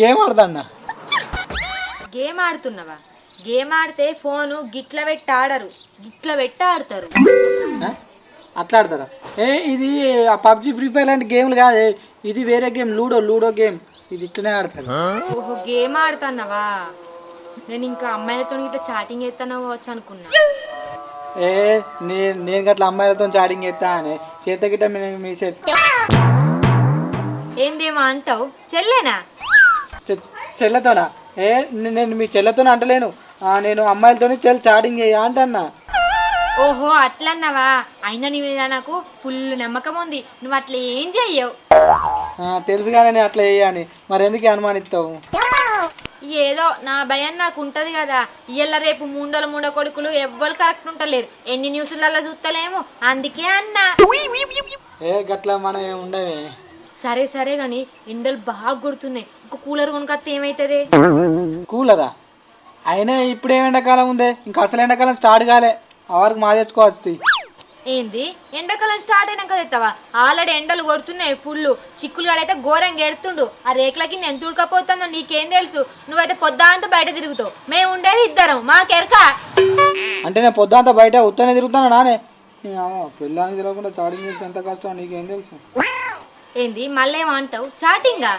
Game ఆడదన్నా? Game ఆడుతున్నావా? Game ఆడితే ఫోను గిట్ల పెట్టి ఆడరు. గిట్ల పెట్టి ఆడతారు? అట్లా ఆడతారా? ఏ ఇది ఆ పబ్జి ఫ్రీ ఫైర్ లాంటి గేమ్లు కాదు. ఇది వేరే గేమ్ లూడో లూడో గేమ్. ఇది ఇట్లనే ఆడతారు. ఓహో గేమ్ ఆడుతున్నావా? నేను ఇంకా అమ్మాయిలతో ఇట్లా చాటింగ్ చేస్తానో వచ్చు అనుకున్నా. ఏ నేను నేను గట్ల అమ్మాయిలతో చాటింగ్ చేస్తా అని. చేత గిట్ట మీ చేత ఏందేమో అంటావు? చెల్లేనా? చెల్లెతోనా? ఏ నేను మీ చెల్లెతోనే అంటలేను. నేను అమ్మాయిలతోని చెల్లి చాటింగ్ చేయ అంటన్నా. ఓహో అట్లన్నావా? అయినా నీ మీద నాకు ఫుల్ నమ్మకం ఉంది. నువ్వు అట్లా ఏం చెయ్యవు? ఆ, తెలుసు కానీ నేను అట్లా చేయని మరి ఎందుకు అనుమానిస్తావు? ఏదో నా భయం నాకు ఉంటది కదా. ఇయ్యాల రేపు మూడోల మూడో కొడుకులు ఎవ్వరు కరెక్ట్ ఉంటలేరు. ఎన్ని న్యూస్లలో చూస్తలేము అందుకే అన్నా. ఏ గట్ల మనం ఉండవే. సరే సరే గాని ఎండలు బాగా కొడుతున్నాయి. ఒక కూలర్ కొనుకొస్తే ఏమైతుంది? కూలరా? అయినా ఇప్పుడే ఎండాకాలం ఉందే. ఇంకా అసలు ఎండాకాలం స్టార్ట్ కాలే. ఆ వరకు మా తెచ్చుకోవచ్చు ఏంది? ఎండాకాలం స్టార్ట్ అయినాక తెస్తావా ఆల్రెడీ ఎండలు కొడుతున్నాయి ఫుల్ చిక్కులు అయితే ఘోరంగా ఎడుతుండు ఆ రేకుల కింద ఎంత ఉడకపోతుందో నీకేం తెలుసు? నువ్వైతే పొద్దాంతా బయట తిరుగుతావు. మేము ఉండేది ఇద్దరం. మాకెరక అంటే నేను పొద్దుంతా బయట ఉత్తనే తిరుగుతాను నానే? పిల్లానికి తెలియకుండా చాటింగ్ చేస్తే ఎంత కష్టం నీకేం తెలుసు? ఏంది? మళ్ళీ ఏమంటావు? చాటింగా?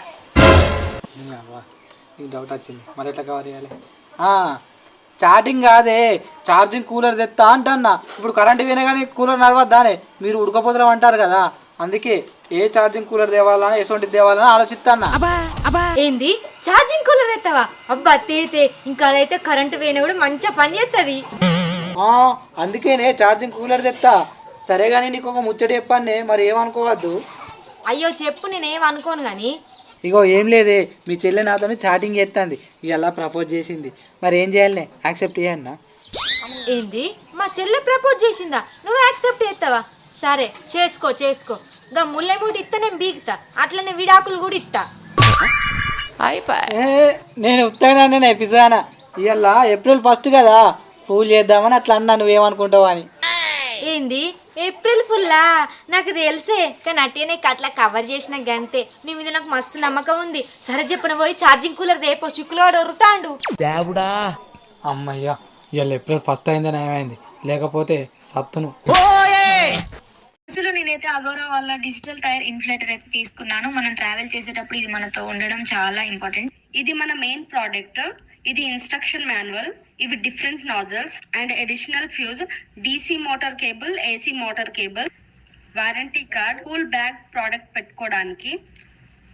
డౌట్ వచ్చింది. మరి ఎట్లా కవర్ చేయాలి? ఆ, చాటింగ్ కాదే. ఛార్జింగ్ కూలర్ తెస్తా అంటన్నా. ఇప్పుడు కరెంట్ పోయినా కానీ కూలర్ నడవద్దానే. మీరు ఉడకపోతలం అంటారు కదా. అందుకే ఏ ఛార్జింగ్ కూలర్ తేవాలని ఎటువంటి తేవాలని ఆలోచిస్తాన్నా ఏంది? ఛార్జింగ్ కూలర్ తెస్తావా అబ్బా తేతే. ఇంకా అదైతే కరెంటు పోయినా కూడా మంచిగా పని చేస్తుంది ఆ, అందుకేనే ఛార్జింగ్ కూలర్ తెస్తా సరే కానీ నీకు ఒక ముచ్చట చెప్పండి మరి ఏమనుకోవద్దు. అయ్యో చెప్పు నేనేం అనుకోను కానీ ఇగో ఏం లేదే మీ చెల్లె నాతో చాటింగ్ చేస్తుంది ఇలా ప్రపోజ్ చేసింది. మరి ఏం చేయాలి? యాక్సెప్ట్ చేయన్నా ఏంది? మా చెల్లె ప్రపోజ్ చేసిందా? నువ్వు యాక్సెప్ట్ చేస్తావా సరే చేసుకో చేసుకో. గా ముల్లెమూటి ఇస్తా నేను బీగుతా. అట్లనే విడాకులు కూడా ఇస్తా ఏ నేను ఉత్తగా నేను ఎపిసానా ఇవాళ ఏప్రిల్ ఫస్ట్ కదా. పూల్ చేద్దామని అట్లా అన్నా నువ్వేమనుకుంటావు అని. ఏంది? ఏప్రిల్ ఫుల్లా? నాకు తెలిసే కానీ అట్టేనే అట్లా కవర్ చేసిన గంతే. నీ మీద నాకు మస్తు నమ్మకం ఉంది. సరే చెప్పిన పోయి ఛార్జింగ్ కూలర్ రేపో చిక్కులోడు ఒరుతాండు అమ్మయ్యా ఇవాళ ఏప్రిల్ ఫస్ట్ అయిందని ఏమైంది? లేకపోతే సత్తును. అసలు నేనైతే అగౌరా వాళ్ళ డిజిటల్ టైర్ ఇన్ఫ్లేటర్ అయితే తీసుకున్నాను. మనం ట్రావెల్ చేసేటప్పుడు ఇది మనతో ఉండడం చాలా ఇంపార్టెంట్ ఇది మన మెయిన్ ప్రోడక్ట్ ఇది ఇన్స్ట్రక్షన్ మాన్యువల్ ఇవి different nozzles and additional fuse DC motor cable AC motor cable warranty card cool bag product పెట్టుకోవడానికి.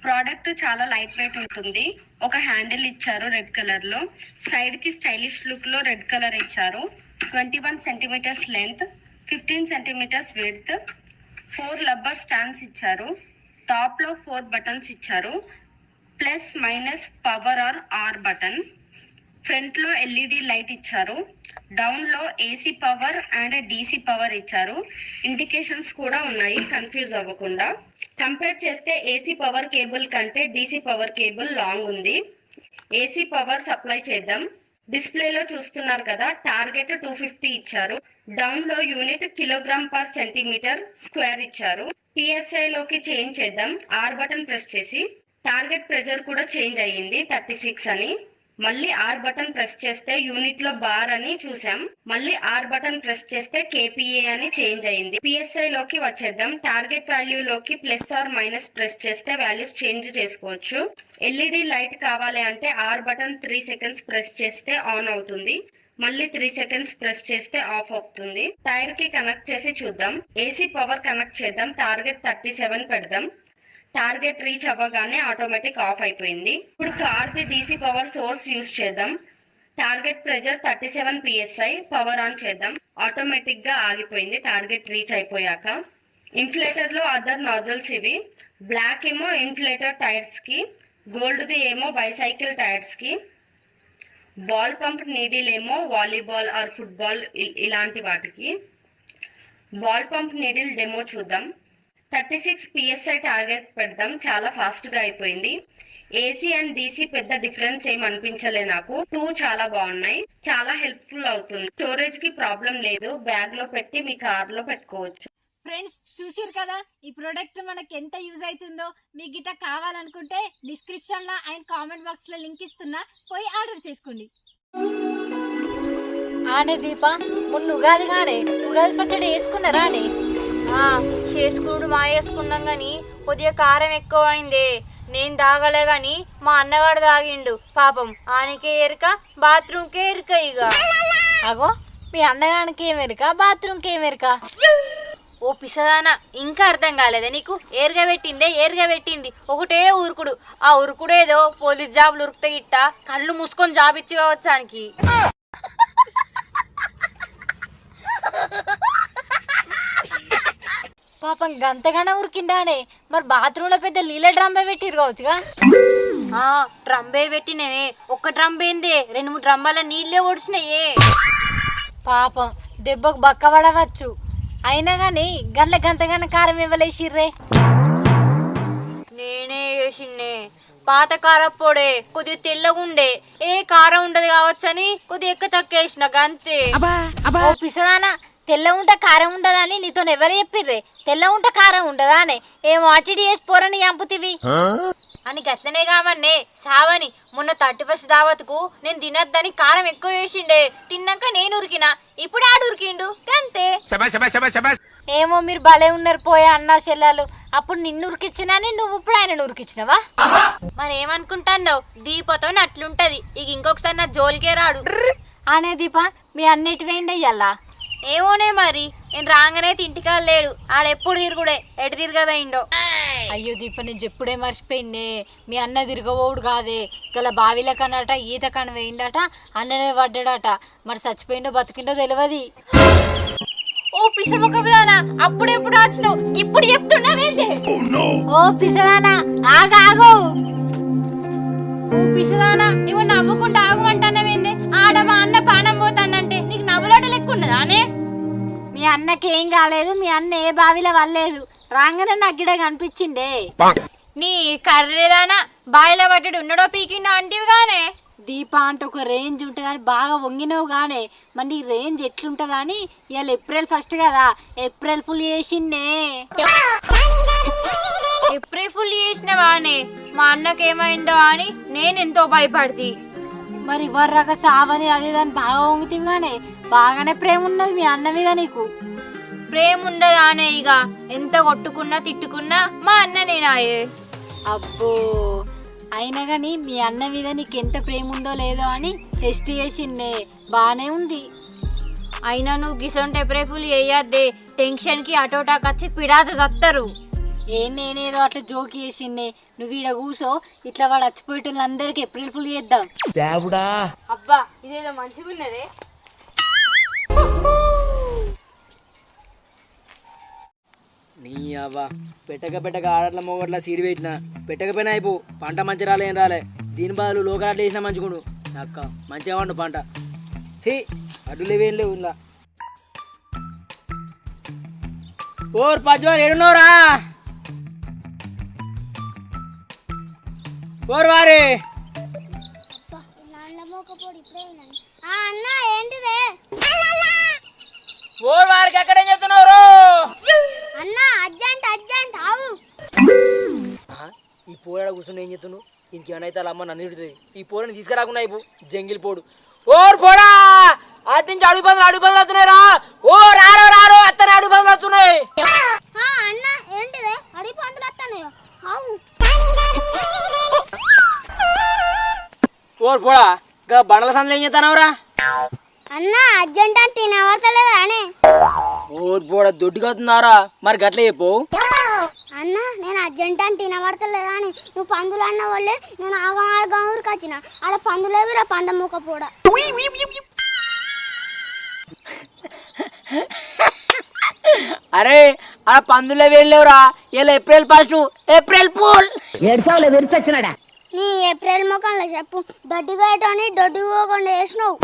ప్రోడక్ట్ చాలా లైట్ వెయిట్ ఉంటుంది. ఒక హ్యాండిల్ ఇచ్చారు రెడ్ కలర్లో. సైడ్కి స్టైలిష్ లుక్లో రెడ్ కలర్ ఇచ్చారు. Twenty one centimetres length fifteen centimetres width four rubber stands ఇచ్చారు. టాప్లో ఫోర్ బటన్స్ ఇచ్చారు. Plus minus power R R button ఫ్రంట్లో ఎల్ఈడి లైట్ ఇచ్చారు. డౌన్లో AC power and DC power ఇచ్చారు. ఇండికేషన్స్ కూడా ఉన్నాయి కన్ఫ్యూజ్ అవ్వకుండా. కంపేర్ చేస్తే ఏసీ పవర్ కేబుల్ కంటే డీసీ పవర్ కేబుల్ లాంగ్ ఉంది. ఏసీ పవర్ సప్లై చేద్దాం. డిస్ప్లేలో చూస్తున్నారు కదా టార్గెట్ టూ ఫిఫ్టీ ఇచ్చారు. డౌన్లో unit kilogram per centimetre square ఇచ్చారు. పిఎస్ఐ లోకి చేంజ్ చేద్దాం. ఆర్ బటన్ ప్రెస్ చేసి. టార్గెట్ ప్రెజర్ కూడా చేంజ్ అయ్యింది థర్టీ సిక్స్ అని. మళ్ళీ ఆర్ బటన్ ప్రెస్ చేస్తే యూనిట్లో బార్ అని చూసాం. మళ్ళీ ఆర్ బటన్ ప్రెస్ చేస్తే కేపీఏ అని చేంజ్ అయింది. పిఎస్ఐ లోకి వచ్చేద్దాం. టార్గెట్ వాల్యూ లోకి ప్లస్ ఆర్ మైనస్ ప్రెస్ చేస్తే వాల్యూస్ చేంజ్ చేసుకోవచ్చు. ఎల్ఈడి లైట్ కావాలి అంటే R button three seconds press చేస్తే ఆన్ అవుతుంది. మళ్ళీ త్రీ సెకండ్స్ ప్రెస్ చేస్తే ఆఫ్ అవుతుంది. టైర్కి కనెక్ట్ చేసి చూద్దాం. ఏసీ పవర్ కనెక్ట్ చేద్దాం. టార్గెట్ థర్టీ సెవెన్ పెడదాం. టార్గెట్ రీచ్ అవ్వగానే ఆటోమేటిక్ ఆఫ్ అయిపోయింది. ఇప్పుడు కార్ది డీసీ పవర్ సోర్స్ యూస్ చేద్దాం. Target pressure thirty seven PSI power on చేద్దాం. ఆటోమేటిక్గా ఆగిపోయింది టార్గెట్ రీచ్ అయిపోయాక. ఇన్ఫ్లేటర్లో అదర్ నాజల్స్ ఇవి. బ్లాక్ ఏమో ఇన్ఫ్లేటర్ టైర్స్కి ఏమో బైసైకిల్ టైర్స్కి. బాల్ పంప్ నీడిల్ ఏమో వాలీబాల్ ఆర్ ఫుట్బాల్ ఇలాంటి వాటికి. బాల్ పంప్ నీడిల్ డెమో చూద్దాం. థర్టీ సిక్స్ పిఎస్ఐ టార్గెట్ పెడదాం చాలా ఫాస్ట్గా అయిపోయింది. ఏసీ అండ్ డీసీ పెద్ద డిఫరెన్స్ ఏం అనిపించలే నాకు. టూ చాలా బాగున్నాయి. చాలా హెల్ప్ఫుల్ అవుతుంది. స్టోరేజ్కి ప్రాబ్లం లేదు. బ్యాగ్లో పెట్టి మీ కార్లో పెట్టుకోవచ్చు. ఫ్రెండ్స్ చూసిరు కదా? ఈ ప్రోడక్ట్ మనకి ఎంత యూజ్ అవుతుందో? మీకు గిట్ట కావాలనుకుంటే డిస్క్రిప్షన్లో అండ్ కామెంట్ బాక్స్లో లింక్ ఇస్తున్నా. పోయి ఆర్డర్ చేసుకోండి. ఆనే దీప మొన్న ఉగాది గానే ఉగాది పచ్చడి వేసుకున్నారా అనే ఆ, చేసుకున్నాడు మా వేసుకున్నాం గాని కొద్దిగా కారం ఎక్కువ అయిందే నేను తాగలే గాని మా అన్నగాడు తాగిండు. పాపం ఆయనకే ఎరుక బాత్రూమ్కే ఎరుక ఇక అగో మీ అన్నగానికి ఏమెరక బాత్రూమ్కి ఏమెరక ఓ పిసదానా ఇంకా అర్థం కాలేదా నీకు? ఏరుగా పెట్టిందే ఏరుగా పెట్టింది. ఒకటే ఉరుకుడు ఆ ఉరుకుడేదో పోలీస్ జాబులు ఉరుకుతే గిట్ట కళ్ళు మూసుకొని జాబ్ ఇచ్చి కావచ్చానికి. పాపం గంతగానే ఉరికిండానే. మరి బాత్రూంలో పెద్ద నీళ్ళ డ్రమ్మే పెట్టిరు కావచ్చుగా? ఆ ట్రంబే పెట్టినవే. ఒక్క ట్రంబేందే రెండు మూడు ట్రంబాల నీళ్ళే ఓడిచినాయే పాపం దెబ్బకు బక్క పడవచ్చు. అయినా కానీ గంటల గంతగానే కారం ఇవ్వలేసిర్రే. నేనే వేసిండే పాత కారప్పొడే కొద్దిగా తెల్లగుండే. ఏ కారం ఉండదు కావచ్చని కొద్దిగా ఎక్క తక్కేసిన గంతే. ఓ పిసదానా తెల్ల ఉంట కారం ఉండదని నీతో ఎవరు చెప్పిర్రే? తెల్ల ఉంట కారం ఉండదా అనే? ఏం అటిడి చేసి పోరని చంపుతివి? అని గట్లనే కామన్నే సావని మొన్న థర్టీ ఫస్ట్ దావత్కు నేను తినొద్దని కారం ఎక్కువ వేసిండే తిన్నాక నేను ఉరికినా ఇప్పుడు ఆడు ఉరికిండు గంతే. ఏమో మీరు భలే ఉన్నారు పోయే అన్న చెల్లెలు అప్పుడు నిన్ను ఉరికిచ్చినాని నువ్వు ఇప్పుడు ఆయన ఉరికిచ్చినవా? మరి ఏమనుకుంటాన్నావు దీపతో అట్లుంటది ఇక ఇంకొకసారి నా జోలికే రాడు. అనే దీప మీ అన్నిటి వేయండి అయ్యల్లా. ఏమోనే మరి. నేను రాగానే తింటికా లేడు. ఆడెప్పుడు తిరుగుడే? ఎటు తిరగవేయిండో అయ్యో దీప నేను చెప్పుడే మర్చిపోయిందే మీ అన్న తిరగబోడు కాదే. గల బావిల కనట ఈత కన వేయిండట అన్ననే పడ్డాడట. మరి చచ్చిపోయిండో బతికిండో తెలియదు ఓ పిసముఖంలానా అప్పుడెప్పుడు వచ్చినావు ఇప్పుడు చెప్తున్నావేంటి ఓ పిసదానా ఆగు ఆగు. ఓ పిసదానా ఇవ్వ నవ్వుకుంటూ ఆగమంటానవేంది ఆడ మా అన్న పానం పోతానంటే నీకు నవ్వులాట లెక్క ఉన్నదా అనే మీ అన్నకి ఏం కాలేదు మీ అన్న ఏ బావిలో వల్లేదు రాగానే నాకు గిడ కనిపించిండే. నీ కర్రేదానా బాయిలో పట్టడు ఉన్నడో పీకిండో అంటివి గానే? దీప అంటే ఒక రేంజ్ ఉంటుందని బాగా వంగినవు గానే. మరి నీ రేంజ్ ఎట్లుంటుందా అని ఇవాళ ఏప్రిల్ ఫస్ట్ కదా. ఏప్రిల్ ఫుల్ చేసిండే. ఎప్పుడే ఫుల్ చేసినవానే. మా అన్నకేమైందో అని నేను ఎంతో భయపడితి. మరి ఇవ్వర్రాక సావని అది దాన్ని బాగా వంగుతాం గానే? బాగానే ప్రేమ ఉన్నది మీ అన్న మీద నీకు? ప్రేమ ఉండదానే ఇక ఎంత కొట్టుకున్నా తిట్టుకున్నా మా అన్న నేనాయే. అబ్బో అయినా కానీ మీ అన్న మీద నీకు ఎంత ప్రేమ ఉందో లేదో అని టెస్ట్ చేసిండే. బాగానే ఉంది. అయినా నువ్వు గిసొంటి ఎప్పుడే ఫుల్ చేయొద్దే టెన్షన్కి అటోటాకి వచ్చి పిడాత చత్తరు ఏం నేనేదో అట్లా జోక్ చేసిండే. నువ్వు ఈడ కూసో ఇట్లా వాడు చచ్చిపోయేటోళ్ళందరికీ ఏప్రిల్ ఫుల్ చేద్దాం. అబ్బా ఇదేదో మంచిగా ఉన్నదే నీ అవ్వ. పెట్టక పెట్టక ఆడట్ల మొగట్ల సీడి పెట్టిన. పెట్టకపోయినా అయిపో. పంట మంచి రాలే ఏం రాలే. దీని బదులు లోకరాట్లు వేసినా మంచిగుండు. అక్క మంచిగా వండు పంట. ఛీ అడ్డు లేవేం లేవు ఇలా ఓర్ పజ్వారు ఏడున్నోరా? ఓర్ వారి. ఓర్ వారికి ఎక్కడేం చెప్తున్నారు? అన్న అర్జెంట్ అర్జెంట్ ఆవు ఈ పోరాడ కూర్చుని ఏం చెప్తున్నావు దీనికి ఏమైనా అయితే అమ్మ నన్ను తిడుతుంది. ఈ పోరని తీసుకురాకుండా అయిపో జంగిల్ పోడు. ఓర్ పోడా! అటు నుంచి అడుగు బదులు అడుగు బదులు వస్తున్నాయిరా ఓ రారో రారో అత్తనే అడుగు అన్న ఏంటిదే? వస్తానయ్యో ఆవు ఓర్ పోడా బండల సందులో ఏం చేస్తానవరా అన్న అర్జెంట్ అంటే ఓర్ పోడా దొడ్డుగా అవుతున్నారా మరి గట్ల చెప్పు. అన్న నేను అర్జెంట్ అంటే వినబడతలేదా అని. నువ్వు పందులు అన్న వాళ్ళే నేను ఆగం ఆగం ఊరికి వచ్చిన. ఆడ పందులేవిరా పంద మూక కూడా అరే ఆ పందులే వెళ్ళలేవురా ఇలా ఏప్రిల్ ఫస్ట్ ఏప్రిల్ పూల్ నీ ఏప్రిల్ ముఖంలో చెప్పు. దొడ్డిగా అని దొడ్డి పోకుండా వేసినావు.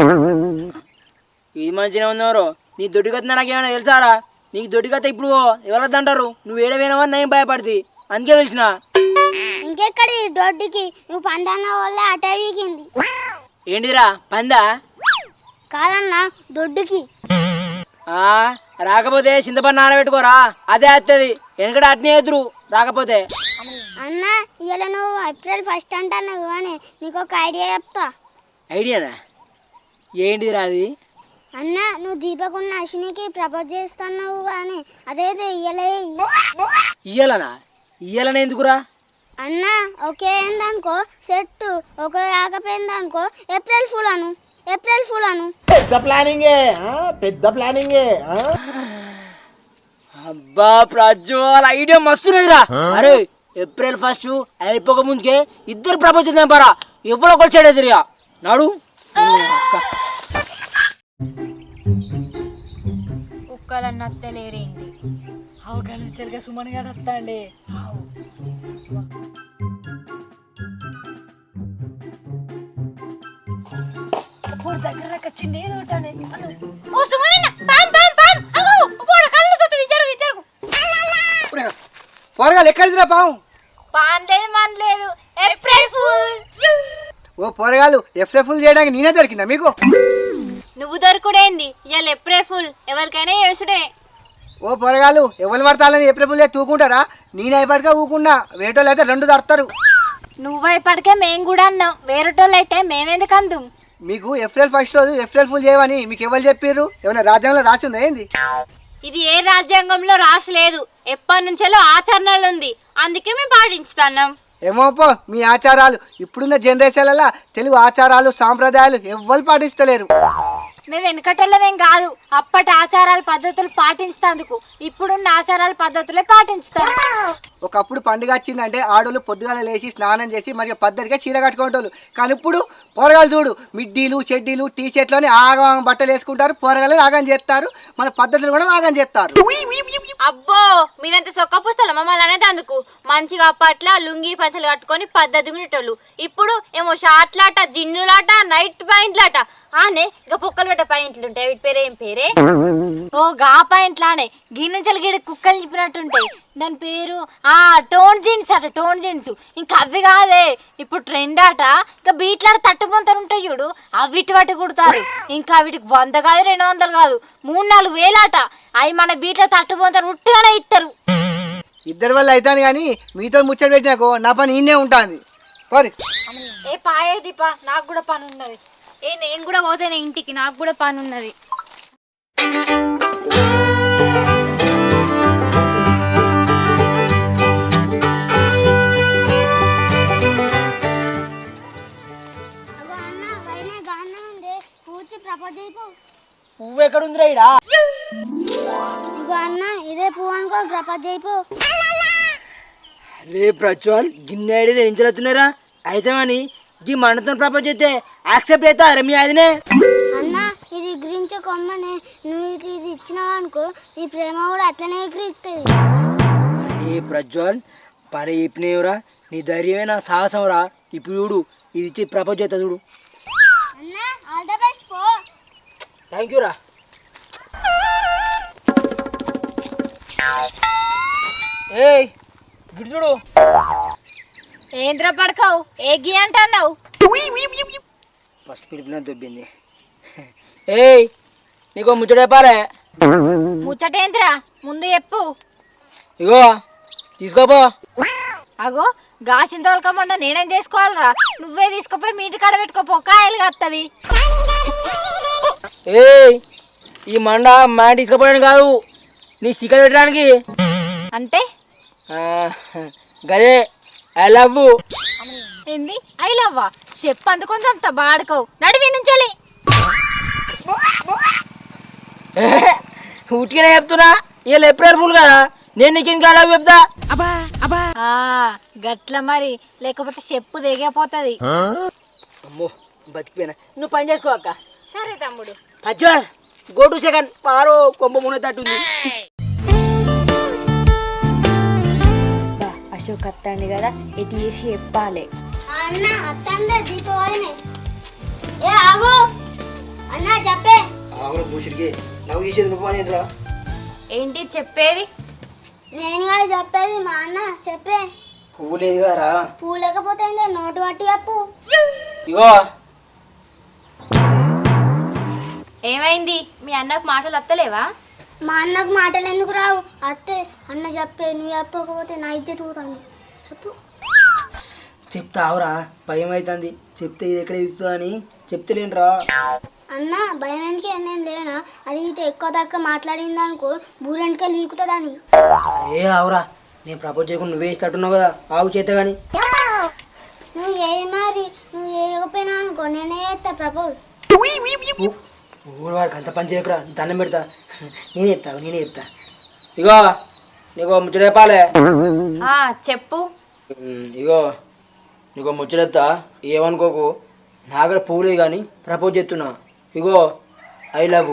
ఇది మంచిగా ఉందెవరో నీ దొడ్డిగత నాకేమైనా తెలుసారా? నీకు దొడ్డిగత ఇప్పుడు ఎవరద్దంటారు నువ్వు ఏడవేనవని నేను భయపడుతుంది అందుకే పిలిచిన ఇంకెక్కడి దొడ్డికి? నువ్వు పందన్న వాళ్ళే అటే వీకింది. ఏంటిదిరా? పందా? కాదన్న దొడ్డుకి. ఆ, రాకపోతే చింతపండు నానబెట్టుకోరా? అదే వస్తుంది వెనకడ అట్నే ఎదురు. రాకపోతే. అన్న ఇవాళ నువ్వు ఏప్రిల్ ఫస్ట్ అంటున్నావు కానీ నీకు ఒక ఐడియా చెప్తా ఐడియానా ఏంటిది రాది అన్న నువ్వు దీపకున్న అశ్వినికి ప్రపోజ్ చేస్తున్నావు కానీ అదేదో ఇయ్యలే. ఇయ్యాలనా? ఇయ్యాలనే ఎందుకురా? అన్న ఒకే అయిందనుకో సెట్ ఒకే కాకపోయిందనుకో ఏప్రిల్ ఫుల్ అను. ఏప్రిల్ ఫుల్ అను. అబ్బా ప్రజ్వల్ ఐడియా మస్తున్నదిరా. అరే ఏప్రిల్ ఫస్ట్ అయిపోక ముందుకే ఇద్దరు ప్రపంచం చేద్దాం పరా. ఎవరో ఒకటి సైడ్ ఎదురుగా అత్తలేరేంటి అవగానే చెరిగా సుమన్ గారు దగ్గర వచ్చింది ఏదో ఒకటి ఓ సుమనన్న పామ్ పామ్ పామ్. అగో పోడ కళ్ళు సొత్తది. జరుగు జరుగు పోరగాలు ఎక్కడిదిరా పాము? పాన్ లేదు మన లేదు ఏప్రిల్ ఫుల్. ఓ పోరగాలు ఎఫ్ఎఫ్లు చేయడానికి నేనే దొరికిందా మీకు? నువ్వు దొరకుడేంది? ఇవాళ ఎప్పుడే ఫుల్ ఎవరికైనా చేసుడే. ఓ పొరగాలు ఎవరు పడతాలని ఎప్పుడెప్పుడు తూకుంటారా? నేను అయిపడిగా ఊకున్నా. వేటోళ్ళు అయితే రెండు తడతారు నువ్వైపటికే మేము కూడా అన్నాం. వేరేటోళ్ళు అయితే మేమెందుకు అందుం? మీకు ఏప్రిల్ ఫస్ట్ రోజు ఏప్రిల్ ఫుల్ చేయమని మీకు ఎవరు చెప్పారు ఏమైనా రాజ్యాంగంలో రాసి ఉందా ఏంది? ఇది ఏ రాజ్యాంగంలో రాసలేదు ఎప్పటి నుంచెలో ఆచరణలో ఉంది. అందుకే మేము పాటించుతున్నాం. ఏమోపో మీ ఆచారాలు. ఇప్పుడున్న జనరేషన్లలో తెలుగు ఆచారాలు సాంప్రదాయాలు ఎవ్వరు పాటిస్తలేరు. మేము వెనకటోళ్ళమేం కాదు. అప్పటి ఆచారాల పద్ధతులు పాటించేందుకు ఇప్పుడున్న ఆచారాల పద్ధతులే పాటించుతాం. ఒకప్పుడు పండుగ వచ్చిందంటే ఆడోళ్ళు పొద్దుగాల లేచి స్నానం చేసి మరి పద్ధతిగా చీర కట్టుకుంటారు కానీ ఇప్పుడు పోరగాలు చూడు మిడ్డీలు చెడ్డీలు టీ షర్ట్లోనే ఆగం బట్టలు వేసుకుంటారు పోరగాలు ఆగం చేస్తారు మన పద్ధతులు కూడా ఆగం చేస్తారు. అబ్బో మీరంత సొక్క పుస్తలు మమ్మల్ని అనేది అందుకు మంచిగా అప్పట్ల లుంగి పచ్చలు కట్టుకొని పద్ధతిగా ఉండేటోళ్ళు ఇప్పుడు ఏమో షార్ట్లాట జిన్నులాట నైట్ పాయింట్లాట ఆనే ఇక పొక్కలు పెట్ట పాయింట్లు ఉంటాయి. వీటి పేరు ఏం పేరే? ఓ గా పాయింట్లానే గీ నుంచి గిడి కుక్కలు చెప్పినట్టుంటాయి దాని పేరు ఆ టోన్ జీన్స్ అట టోన్ జీన్స్. ఇంకా అవి కాదే. ఇప్పుడు ట్రెండ్ అట. ఇంకా బీట్లాడ తట్టుపొంతలు ఉంటాయి చూడు. అవి ఇటు వాటి కుడతారు. ఇంకా వీటికి వంద కాదు రెండు వందలు కాదు. మూడు నాలుగు వేలాట. అవి మన బీట్ల తట్టుపొంతలు ఉట్టుగానే ఇస్తారు ఇద్దరి వల్ల అవుతాను కానీ మీతో ముచ్చట పెట్టినాకో నా పని ఈయనే ఉంటుంది. ఏ పాయే దీప నాకు కూడా పని ఉన్నది ఏ నేను కూడా పోతేనే ఇంటికి నాకు కూడా పని ఉన్నది పువ్వు ఎక్కడుందిరా ఈడ? ఇగో అన్న ఇదే పువ్వు అనుకో ప్రపోజ్ అయిపో రే ప్రజ్వల్ గిన్నె ఐడి ఈ మనతో ప్రపంచం అయితే యాక్సెప్ట్ అవుతారా మీ అదినే అన్న ఇది ఎగిరించే కొమ్మని నువ్వు ఇటు ఇది ఇచ్చినావు అనుకో ఈ ప్రేమ కూడా అట్లనే ఎగిరిస్తుంది. ఏ ప్రజ్వల్ పని ఇప్పినేవురా నీ ధైర్యమే నా సాహసం రా. ఇప్పుడు చూడు ఇది ఇచ్చి ప్రపంచం అవుతా చూడు. అన్న ఆల్ ద బెస్ట్ పో. థ్యాంక్ యూ రా. ఏయ్ గిడి చూడు. ఏంద్ర పడకావు? ఏ గీ అంటున్నావు? ఫస్ట్ పిలిపిన దొబ్బింది. ఏయ్ నీకు ముచ్చట చెప్పాలే. ముచ్చటేంద్రా? ముందు చెప్పు. ఇగో తీసుకోపో. అగో గాసిన తోలకమండ నేనేం చేసుకోవాలరా? నువ్వే తీసుకుపోయి మీ ఇంటి కాడ పెట్టుకోపో కాయలు కత్తది. ఏయ్ ఈ మండ మా తీసుకుపోయాను కాదు. నీ చికెన్ పెట్టడానికి. అంటే? గదే. ఐ లవ్ ఏంది? ఐ లవ్వా చెప్పు అంత కొంచెం బాడుకోవు. నడివి నుంచి ఉట్టిగానే చెప్తున్నా వీళ్ళు ఏప్రిల్ ఫుల్ కదా నేను నీకు ఇంకా లవ్ చెప్తా. ఆ గట్ల మరి లేకపోతే చెప్పు దిగపోతుంది అమ్మో బతికిపోయినా. నువ్వు పని చేసుకో అక్క. సరే తమ్ముడు. అచ్చా గో టు సెకండ్ పారో కొంప మునేటట్టుంది అశోక్ అత్తండి కదా. ఎటు చేసి చెప్పాలి. అన్న అత్తందే దీపావళిని. ఏ ఆగు. అన్న చెప్పే. చేసేది నువ్వు ఏంటి చెప్పేది? నేను కాదు చెప్పేది మా అన్న చెప్పే. పువ్వు లేదు కదరా పువ్వు లేకపోతే? నోటు పట్టి చెప్పు. ఇగో. ఏమైంది? మీ అన్నకు మాటలు వత్తలేవా మా అన్నకు మాటలు ఎందుకు రావు అత్తే అన్న చెప్పే నువ్వు చెప్పకపోతే నా ఇజ్జత్ పోతుంది చెప్పు చెప్తా ఆవురా భయం అవుతుంది చెప్తే ఇది ఎక్కడ ఎక్కుతుందో అని చెప్తలేనురా అన్న భయం ఎందుకే నేను లేనా అది ఇటు ఎక్కువ తక్కువ మాట్లాడింది అనుకో బూరెంటకెళ్ళి వీకుతుందని ఏ ఆవురా నేను ప్రపోజ్ చేయకుండా నువ్వే ఇస్తట్టున్నావు కదా ఆవు చేత కానీ నువ్వు ఏ మరి నువ్వు వేయకపోయినా అనుకో నేనే చేస్తా ప్రపోజ్ ఊరు వారికి అంత పని చేయకురా దండం పెడతా నేనే చెప్తా నేనే చెప్తా. ఇగో నీకు ముచ్చట చెప్పాలే. ఆ, చెప్పు. ఉమ్, ఇగో నీకు ముచ్చట చెప్తా. ఏమనుకోకు? నా దగ్గర పూలే కానీ ప్రపోజ్ చేస్తున్నా. ఇగో ఐ లవ్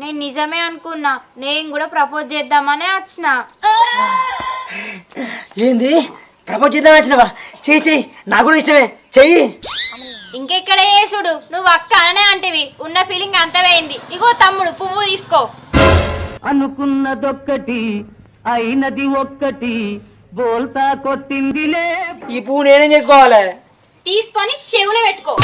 నేను నిజమే అనుకున్నా. నేను కూడా ప్రపోజ్ చేద్దామనే వచ్చిన. ఏంది? ప్రపోజ్ చేద్దాం వచ్చినవా? చెయ్యి చెయ్యి నాకు కూడా ఇష్టమే. చెయ్యి. ఇంకెక్కడ చేసుడు? నువ్వు అక్క అనే అంటివి. ఉన్న ఫీలింగ్ అంత పోయింది. ఇగో తమ్ముడు పువ్వు తీసుకో. అనుకున్నదొక్కటి అయినది ఒక్కటి బోల్తా కొట్టిందిలే. ఈ పువ్వు నేనేం చేసుకోవాలి? తీసుకొని చెవులు పెట్టుకో.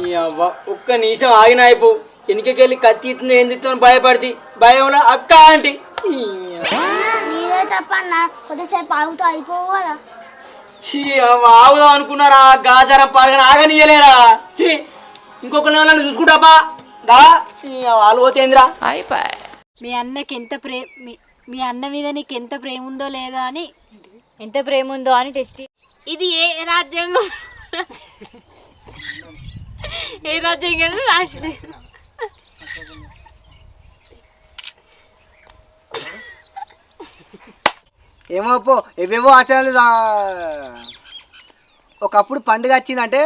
ఈ అవ్వ ఒక్క నిమిషం ఆగిన అయిపో. వెనుకకెళ్ళి కత్తి ఇస్తుంది ఎందుతో భయపడితే? భయంలో అక్క ఆంటీ. నీదే తప్ప అన్న కొద్దిసేపు ఆగుతూ అయిపోవు కదా చీ అవ్వ ఆవుదాం అనుకున్నారా? గాసారా పాడగా ఆగనియలేరా? చీ ఇంకొక నెల చూసుకుంటాపా? దా ఈ వాళ్ళు పోతేంద్రా మీ అన్నకి ఎంత ప్రే మీ- మీ అన్న మీద నీకు ఎంత ప్రేమ ఉందో లేదో అని? ఎంత ప్రేమ ఉందో అని టెస్ట్ ఇది ఏ రాజ్యాంగం? ఏ రాజ్యాంగం రాసి ఏమో పో ఏవేవో ఆచారాలు ఒకప్పుడు పండుగ వచ్చిందంటే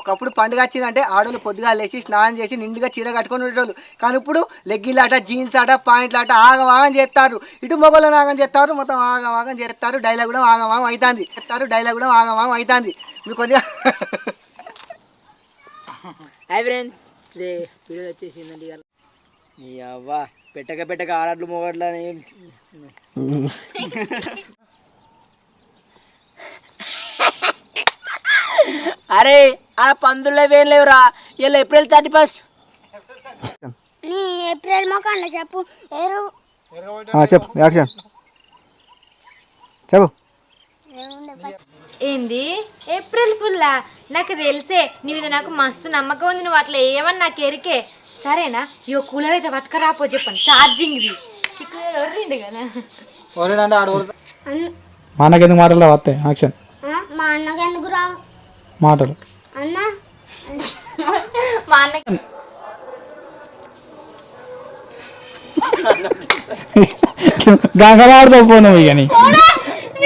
ఒకప్పుడు పండుగ వచ్చిందంటే ఆడవాళ్ళు పొద్దుగా లేచి స్నానం చేసి నిండుగా చీర కట్టుకొని ఉండేటోళ్ళు. కానీ ఇప్పుడు లెగ్గిన్ జీన్స్ ఆట పాయింట్లు ఆట ఆగమాగం చేస్తారు. ఇటు మొగలను ఆగం చేస్తారు మొత్తం ఆగమాగం చేస్తారు. డైలాగ్ కూడా ఆగమాగం అవుతుంది. చేస్తారు డైలాగ్ కూడా ఆగమాగం అవుతుంది. మీకు కొద్దిగా హాయ్ ఫ్రెండ్స్ ఇదే వీడియో వచ్చేసిందండి ఇవాళ. ఈ అవ్వ పెట్టక పెట్టక ఆడట్లు మొగట్లు అని అరే ఆడ పందుల్లో వేం లేవురా? ఇలా ఏప్రిల్ థర్టీ ఫస్ట్. నీ ఏప్రిల్ మొక్క చెప్పు. చెప్పు యాక్షన్. చెప్పు. ఏంది? ఏప్రిల్ ఫుల్లా? నాకు తెలిసే నీ మీద నాకు మస్తు నమ్మకం ఉంది నువ్వు అట్లా ఏమని నాకు ఎరికే. సరేనా? ఇగో కూలర్ అయితే పట్టుకరాపో చెప్పండి. ఛార్జింగ్ది చిక్కుడు ఒర్రిండు కదా. మా అన్నకి ఎందుకు మాటలు వస్తాయి యాక్షన్ ఆ, మా అన్నకి ఎందుకు రావు? మాటలు. అన్న? మా అన్నకి గంగవాడితో పోను ఇక నీ.